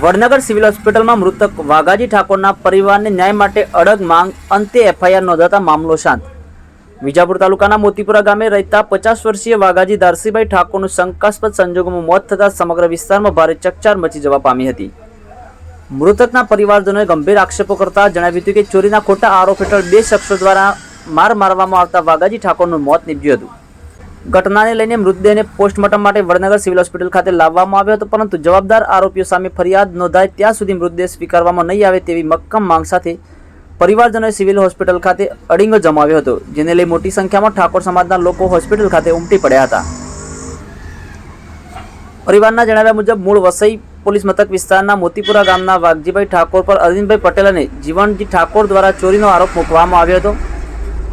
Vadnagar civil હોસ્પિટલમાં મૃતક વાઘાજી ઠાકોરના પરિવારને ન્યાય માટે અડગ માંગ, અંતે એફઆઈઆર નોંધાતા મામલો શાંત. વિજાપુર તાલુકાના મોતીપુરા ગામે રહેતા પચાસ વર્ષીય વાઘાજી દારસીભાઈ ઠાકોરનું શંકાસ્પદ સંજોગોમાં મોત થતાં સમગ્ર વિસ્તારમાં ભારે ચકચાર મચી જવા પામી હતી. મૃતકના પરિવારજનોએ ગંભીર આક્ષેપો કરતા જણાવ્યું હતું કે ચોરીના ખોટા આરોપ હેઠળ બે શખ્સો દ્વારા માર મારવામાં આવતા વાઘાજી ઠાકોરનું મોત નીપજ્યું હતું. ઘટનાને લઈને મૃતદેહને પોસ્ટમોર્ટમ માટે વડનગર સિવિલ હોસ્પિટલ ખાતે લાવવામાં આવ્યો હતો, પરંતુ જવાબદાર આરોપીઓ સામે ફરિયાદ નોંધાય ત્યાં સુધી મૃતદેહ સ્વીકારવામાં નહીં આવે તેવી મક્કમ માંગ સાથે પરિવારજનોએ સિવિલ હોસ્પિટલ ખાતે અડીંગો જમાવ્યો હતો, જેને લઈ મોટી સંખ્યામાં ઠાકોર સમાજના લોકો હોસ્પિટલ ખાતે ઉમટી પડ્યા હતા. પરિવારના જણાવ્યા મુજબ, મૂળ વસઈ પોલીસ મથક વિસ્તારના મોતીપુરા ગામના વાઘજીભાઈ ઠાકોર પર અરવિંદભાઈ પટેલ અને જીવનજી ઠાકોર દ્વારા ચોરીનો આરોપ મૂકવામાં આવ્યો હતો.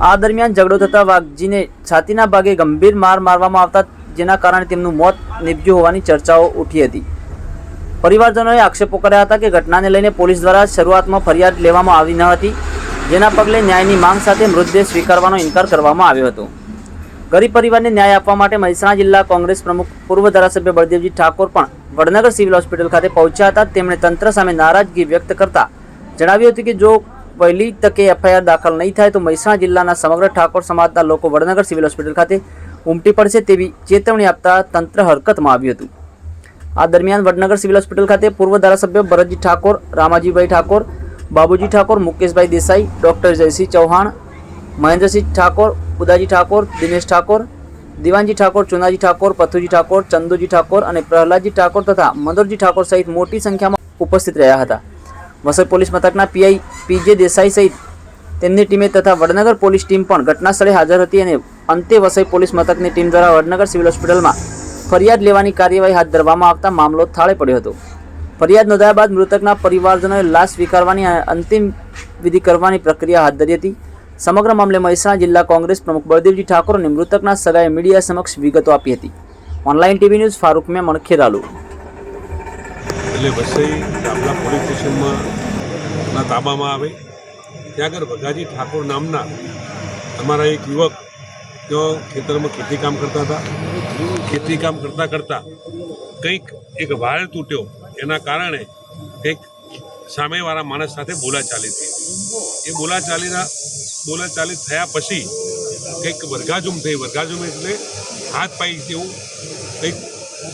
આ દરમિયાન ઝઘડો થતા વાઘજીને છાતીના ભાગે ગંભીર માર મારવામાં આવતા જેના કારણે તેમનું મોત નીપજ્યું હોવાની ચર્ચાઓ ઉઠી હતી. પરિવારજનોએ આક્ષેપો કર્યા હતા કે ઘટનાને લઈને પોલીસ દ્વારા શરૂઆતમાં ફરિયાદ લેવામાં આવી ન હતી, જેના પગલે ન્યાયની માંગ સાથે મૃતદેહ સ્વીકારવાનો ઇનકાર કરવામાં આવ્યો હતો. ગરીબ પરિવારને ન્યાય આપવા માટે મહેસાણા જિલ્લા કોંગ્રેસ પ્રમુખ પૂર્વ ધારાસભ્ય બળદેવજી ઠાકોર પણ વડનગર સિવિલ હોસ્પિટલ ખાતે પહોંચ્યા હતા. તેમણે તંત્ર સામે નારાજગી વ્યક્ત કરતા જણાવ્યું હતું કે જો પહેલી તકે એફઆઈઆર દાખલ નહીં થાય તો મહેસાણા જિલ્લાના સમગ્ર ઠાકોર સમાજના લોકો વડનગર સિવિલ હોસ્પિટલ ખાતે ઉમટી પડશે તેવી ચેતવણી આપતા તંત્ર હરકતમાં આવ્યું હતું. આ દરમિયાન વડનગર સિવિલ હોસ્પિટલ ખાતે પૂર્વ ધારાસભ્ય ભરતજી ઠાકોર, રામાજીભાઈ ઠાકોર, બાબુજી ઠાકોર, મુકેશભાઈ દેસાઈ, ડૉક્ટર જયસિંહ ચૌહાણ, મહેન્દ્રસિંહ ઠાકોર, ઉદાજી ઠાકોર, દિનેશ ઠાકોર, દિવાનજી ઠાકોર, ચુનાજી ઠાકોર, પથુજી ઠાકોર, ચંદુજી ઠાકોર અને પ્રહલાદજી ઠાકોર તથા મનોરજી ઠાકોર સહિત મોટી સંખ્યામાં ઉપસ્થિત રહ્યા હતા. વસઈ પોલીસ મથકના P I P J Desai સહિત તેમની ટીમે તથા વડનગર પોલીસ ટીમ પણ ઘટના સ્થળે હાજર હતી અને અંતે વસઈ પોલીસ મથકની ટીમ દ્વારા વડનગર સિવિલ હોસ્પિટલમાં ફરિયાદ લેવાની કાર્યવાહી હાથ ધરવામાં આવતા મામલો થાળે પડ્યો હતો. ફરિયાદ નોંધાયા બાદ મૃતકના પરિવારજનોએ લાશ સ્વીકારવાની અંતિમ વિધિ કરવાની પ્રક્રિયા હાથ ધરી હતી. સમગ્ર મામલે મહેસાણા જિલ્લા કોંગ્રેસ પ્રમુખ બળદેવજી ઠાકોર અને મૃતકના સગાએ મીડિયા સમક્ષ વિગતો આપી હતી. Online TV news Farooq Memon Kheralu. એટલે વસઈ ગામડા પોલીસ સ્ટેશનમાં તાબામાં આવે. ત્યાં આગળ વઘાજી ઠાકોર નામના અમારા એક યુવક, તેઓ ખેતરમાં ખેતી કામ કરતા હતા. ખેતી કામ કરતાં કરતાં કંઈક એક વાળ તૂટ્યો. એના કારણે કંઈક સામેવાળા માણસ સાથે બોલાચાલી થઈ. એ બોલાચાલીના, બોલાચાલી થયા પછી કંઈક વરગાજુમ થઈ. વરગાજુમ એટલે હાથ પાઈ જેવું કંઈક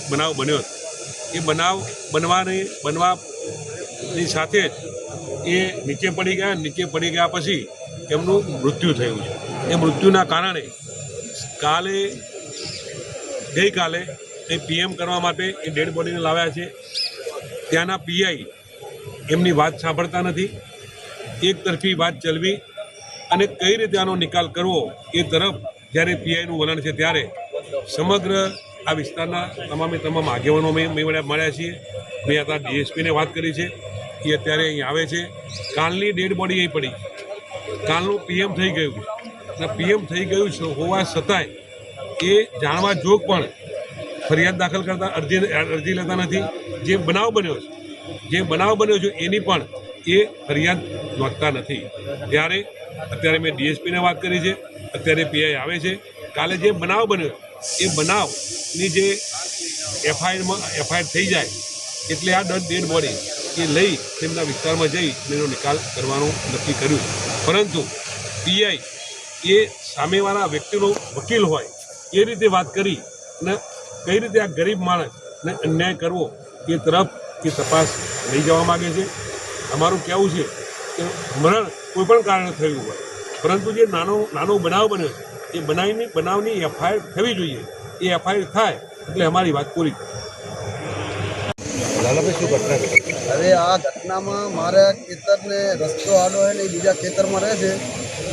બનાવ બન્યો એ બનાવ બનવાની બનવાની સાથે જ એ નીચે પડી ગયા, નીચે પડી ગયા પછી એમનું મૃત્યુ થયું છે. એ મૃત્યુના કારણે કાલે, ગઈકાલે એ પીએમ કરવા માટે એ ડેડ બોડીને લાવ્યા છે. ત્યાંના પીઆઈ એમની વાત સાંભળતા નથી. એક તરફી વાત ચલવી અને કઈ રીતે આનો નિકાલ કરવો એ તરફ જ્યારે પીઆઈનું વલણ છે ત્યારે સમગ્ર આ વિસ્તારના તમામે તમામ આગેવાનો મેં મળ્યા છીએ. મેં હતા ડીએસપીને વાત કરી છે. એ અત્યારે અહીં આવે છે. કાલની ડેડ બોડી અહીં પડી. કાલનું પીએમ થઈ ગયું. અને પીએમ થઈ ગયું છે હોવા છતાંય એ જાણવા જોગ પણ ફરિયાદ દાખલ કરતા અરજી અરજી લેતા નથી. જે બનાવ બન્યો છે, જે બનાવ બન્યો છે એની પણ એ ફરિયાદ નોંધતા નથી. ત્યારે અત્યારે મેં ડીએસપીને વાત કરી છે. અત્યારે પીઆઈ આવે છે. કાલે જે બનાવ બન્યો એ બનાવની જે એફઆઈઆરમાં એફઆઈઆર થઈ જાય, એટલે આ ડેડ બોડી એ લઈ તેમના વિસ્તારમાં જઈ એનો નિકાલ કરવાનું નક્કી કર્યું પરંતુ પીઆઈ એ સામેવાળા વ્યક્તિનો વકીલ હોય એ રીતે વાત કરી અને કઈ રીતે આ ગરીબ માણસને અન્યાય કરવો એ તરફ એ તપાસ લઈ જવા માગે છે. અમારું કહેવું છે કે મરણ કોઈપણ કારણે થયું હોય, પરંતુ જે નાનો નાનો બનાવ બન્યો છે, એ બનાવની બનાવની એફઆઈઆર થવી જોઈએ. એ એફઆઈઆર થાય એટલે અમારી વાત પૂરી હવે આ ઘટનામાં મારા ખેતરને રસ્તો આડો હોય ને એ બીજા ખેતરમાં રહે છે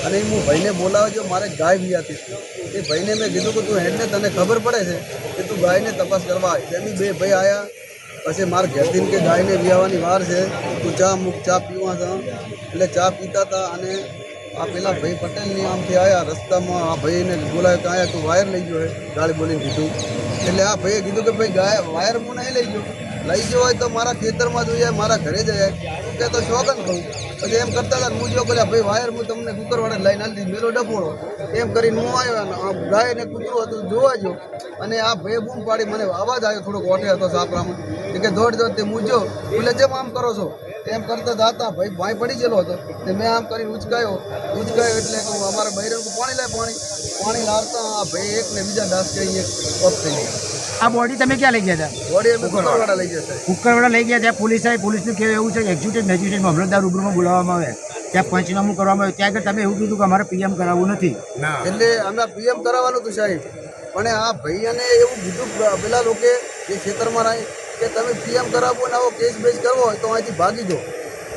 અને હું ભાઈને બોલાવે છે, મારે ગાય વિયાતી હતી. એ ભાઈને મેં કીધું કે તું હેડને, તને ખબર પડે છે કે તું ગાયને તપાસ કરવા આવી. એની બે ભાઈ આવ્યા પછી મારે ઘેરથી કે ગાયને વિયાવાની વાર છે, તું ચા મૂક, ચા પીવા હતા એટલે ચા પીતા હતા અને આ પેલા ભાઈ પટેલની આમથી આવ્યા રસ્તામાં આ ભાઈને બોલાવ્યો કે આયા, તું વાયર લઈ ગયો હોય ગાડી બોલીને કીધું. એટલે આ ભાઈએ કીધું કે ભાઈ ગાય, વાયર હું નહીં લઈ ગયો. લઈ ગયો હોય તો મારા ખેતરમાં જોઈએ, મારા ઘરે જાય. કે તો શોખન કહું પછી એમ કરતા હતા હું જો બોલ્યા, ભાઈ, વાયર હું તમને કુકરવાળે લઈને હાલતી મેલો ડફોળો એમ કરીને હું આવ્યો આ ગાય ને કૂતરું હતું જોવા જો અને આ ભાઈ બૂમ પાડી મને અવાજ આવ્યો, થોડોક ઓટે હતો સાપરામાં. એટલે કે દોડ દોડ, તે મૂજો. બોલે, જેમ આમ કરો છો. એમ કરતા હતા ભાઈ ભાઈ પડી ગયેલો હતો. તે મેં આમ કરીને ઉચકાયો. ઉચકાયો એટલે કહું અમારા બૈરન પાણી લાય પાણી. પાણી લાવતા આ ભાઈ એક ને બીજા દાસ કહીએ એક થઈ ગયા. આ બોડી તમે ક્યાં લઈ ગયા હતા? બોડી અમે લઈ કુકરવાડા લઈ ગયા ત્યાં પોલીસ આવી પોલીસનું કહેવું એવું છે કે એક્ઝિક્યુટિવ મેજિસ્ટ્રેટ મામલતદાર રૂબરૂમાં બોલાવવામાં આવે. ત્યાં પંચનામું કરવામાં આવે. ત્યાં આગળ તમે એવું કીધું કે અમારે પીએમ કરાવવું નથી. એટલે અમે પીએમ કરાવવાનું હતું સાહેબ. પણ આ ભાઈને એવું કીધું પેલા લોકો જે ખેતરમાં રહે કે તમે પીએમ કરાવો ને આવો કેસ બેસ કરવો હોય તો અહીંથી ભાગી દો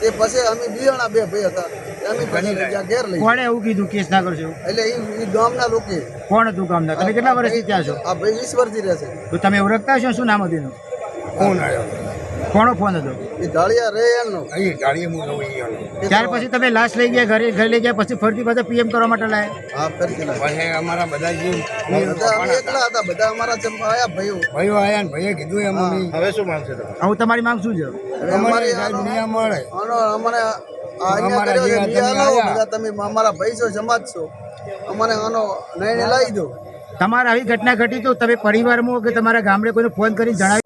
તે પછી અમે બિયાણા બે ભાઈ હતા. અમે ઘણી ઘેર લઈ. કોણે એવું કીધું કેસ ના કરશો એટલે એ એ ગામના લોકો. કોણ હતું ગામના? તમે કેટલા વર્ષથી ત્યાં છો? આ ભાઈ વીસ વર્ષથી રહેશે તો તમે ઓળખતા છો? શું નામ હતું કોણ આવ્યો? કોનો ફોન હતો? એ દાળિયા રે એનો ત્યાર પછી તમે લાશ લઈ ગયા ઘરે ઘરે લઈ ગયા પછી ફરતી પાછા પીએમ કરવા માટે લાયા? હા ફરતી લાગે. અમારા બધા જે બધા અમે એકલા હતા બધા અમારા જેમ આયા ભાઈઓ. ભાઈઓ આયા ને ભાઈએ કીધું એમ અમે. હવે શું માંગશે હું તમારી માંગ શું છે? અમારી ન્યાય મળે. અમારા કર્યો છે, જે ન્યાય તમે આયા. તમે અમારા ભાઈ છો સમાજ છો. અમને આનો નિર્ણય લાવી દો. તમારે આવી ઘટના ઘટી તો તમે પરિવારમાં કે તમારા ગામડે કોઈને ફોન કરી જણાવી